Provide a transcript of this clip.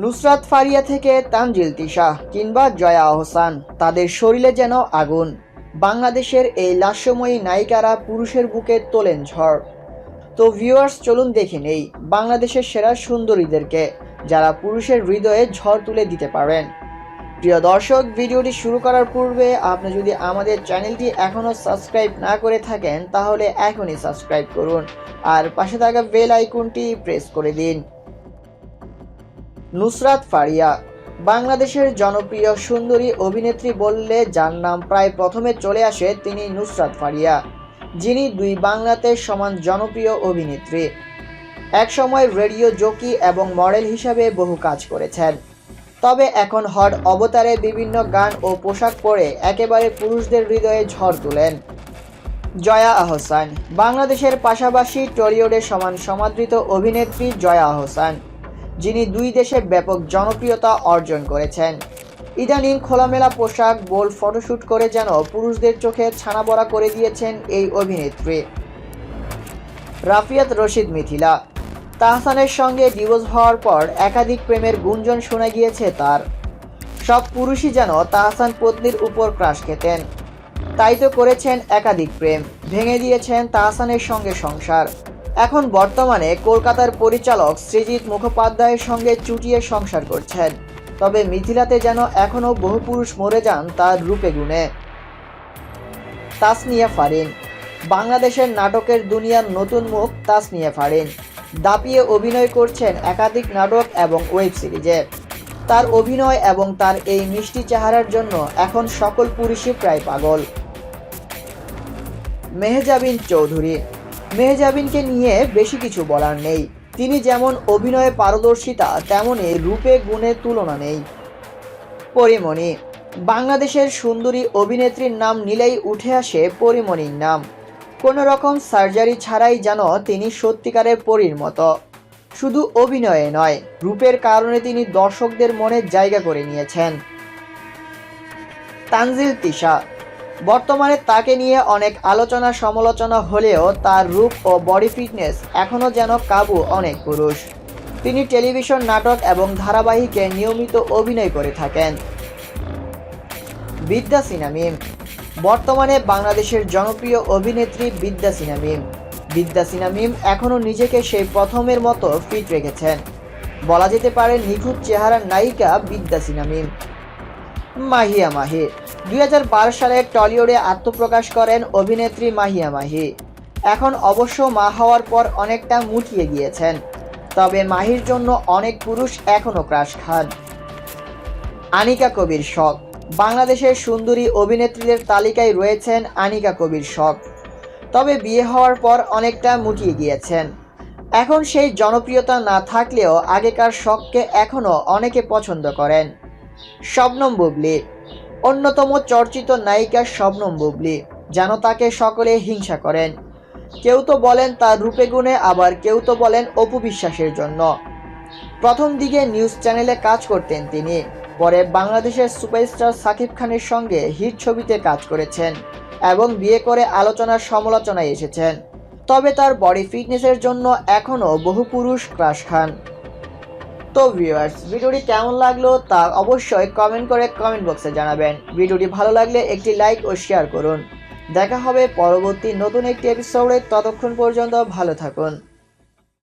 নুসরাত ফারিয়া থেকে তানজিল তিশা কিংবা জয়া আহসান। তাদের শরীরে যেন আগুন। বাংলাদেশের এই লাস্যময়ী নায়িকারা পুরুষের বুকে তোলেন ঝড়। তো ভিউয়ার্স চলুন দেখে নেই বাংলাদেশের সেরা সুন্দরীদেরকে, যারা পুরুষের হৃদয়ে ঝড় তুলে দিতে পারেন। প্রিয় দর্শক, ভিডিওটি শুরু করার পূর্বে আপনি যদি আমাদের চ্যানেলটি এখনও সাবস্ক্রাইব না করে থাকেন, তাহলে এখনই সাবস্ক্রাইব করুন। আর পাশে থাকা বেল আইকনটি প্রেস করে দিন। নুসরাত ফারিয়া। বাংলাদেশের জনপ্রিয় সুন্দরী অভিনেত্রী বললে যার নাম প্রায় প্রথমে চলে আসে তিনি নুসরাত ফারিয়া, যিনি দুই বাংলাতে সমান জনপ্রিয় অভিনেত্রী। একসময় রেডিও জকি এবং মডেল হিসাবে বহু কাজ করেছেন। তবে এখন হট অবতারে বিভিন্ন গান ও পোশাক পরে একেবারে পুরুষদের হৃদয়ে ঝড় তোলেন। জয়া আহসান। বাংলাদেশের পাশাপাশি টলিউডে সমান সমাদৃত অভিনেত্রী জয়া আহসান। যিনি দুই দেশে ব্যাপক জনপ্রিয়তা অর্জন করেছেন। ইদানিং খোলামেলা পোশাক বোল্ড ফটোশ্যুট করে যেন পুরুষদের চোখে ছানাবড়া করে দিয়েছেন এই অভিনেত্রী। রাফিয়াত রশিদ মিথিলা। তাহসানের সঙ্গে ডিভোর্স হওয়ার পর একাধিক প্রেমের গুঞ্জন শোনা গিয়েছে তার। সব পুরুষই যেন তাহসান পত্নীর উপর ক্রাশ খেতেন। তাই তো করেছেন একাধিক প্রেম। ভেঙে দিয়েছেন তাহসানের সঙ্গে সংসার। এখন বর্তমানে কলকাতার পরিচালক সৃজিৎ মুখোপাধ্যায়ের সঙ্গে চুটিয়ে সংসার করছেন। তবে মিথিলাতে যেন এখনও বহু পুরুষ মরে যান তার রূপে গুণে। তাসনিয়া ফারিন। বাংলাদেশের নাটকের দুনিয়ার নতুন মুখ তাসনিয়া ফারিন। দাপিয়ে অভিনয় করছেন একাধিক নাটক এবং ওয়েব সিরিজে। তার অভিনয় এবং তার এই মিষ্টি চেহারার জন্য এখন সকল পুরুষই প্রায় পাগল। মেহজাবিন চৌধুরী। মেহজাবিনকে নিয়ে বেশি কিছু বলার নেই। তিনি যেমন অভিনয়ে পারদর্শিতা তেমনই রূপে গুণে তুলনা নেই। পরিমণি, বাংলাদেশের সুন্দরী অভিনেত্রীর নাম নিলেই উঠে আসে পরিমণির নাম। কোনো রকম সার্জারি ছাড়াই যেন তিনি সত্যিকারের পরীর মতো। শুধু অভিনয়ে নয়, রূপের কারণে তিনি দর্শকদের মনে জায়গা করে নিয়েছেন। তানজিল তিশা বর্তমানে তাকে নিয়ে অনেক আলোচনা সমালোচনা হলেও তার রূপ ও বডি ফিটনেস এখনও যেন কাবু অনেক পুরুষ। তিনি টেলিভিশন নাটক এবং ধারাবাহিকে নিয়মিত অভিনয় করে থাকেন। বিদ্যা সিনামিম। বর্তমানে বাংলাদেশের জনপ্রিয় অভিনেত্রী বিদ্যা সিনামিম। বিদ্যা সিনামিম এখনও নিজেকে সেই প্রথমের মতো ফিট রেখেছেন। বলা যেতে পারে নিখুঁত চেহারার নায়িকা বিদ্যা সিনামিম। মাহিয়া মাহি দুই হাজার বারো সালে টলিউডে আত্মপ্রকাশ করেন অভিনেত্রী মাহিয়া মাহি। এখন অবশ্য মা হওয়ার পর অনেকটা মুটিয়ে গিয়েছেন, তবে মাহির জন্য অনেক পুরুষ এখনও ক্রাশ খান। আনিকা কবির শখ। বাংলাদেশের সুন্দরী অভিনেত্রীদের তালিকায় রয়েছেন আনিকা কবির শখ। তবে বিয়ে হওয়ার পর অনেকটা মুটিয়ে গিয়েছেন। এখন সেই জনপ্রিয়তা না থাকলেও আগেকার শখকে এখনও অনেকে পছন্দ করেন। শবনম বুবলি অন্যতম চর্চিত নায়িকা শবনম বুবলি। যেন তাকে সকলে হিংসা করেন। কেউ তো বলেন তার রূপে গুণে, আবার কেউ তো বলেন অপু বিশ্বাসের জন্য। প্রথম দিকে নিউজ চ্যানেলে কাজ করতেন তিনি। পরে বাংলাদেশের সুপারস্টার সাকিব খানের সঙ্গে হিট ছবিতে কাজ করেছেন এবং বিয়ে করে আলোচনার সমালোচনায় এসেছেন। তবে তার বডি ফিটনেসের জন্য এখনও বহু পুরুষ ক্রাশ খান। তো ভিউয়ার্স ভিডিওটি কেমন লাগল তা অবশ্যই কমেন্ট করে কমেন্ট বক্সে জানাবেন। ভিডিওটি ভালো লাগলে একটি লাইক ও শেয়ার করুন। দেখা হবে পরবর্তী নতুন একটি এপিসোডে ততক্ষণ পর্যন্ত ভালো থাকুন।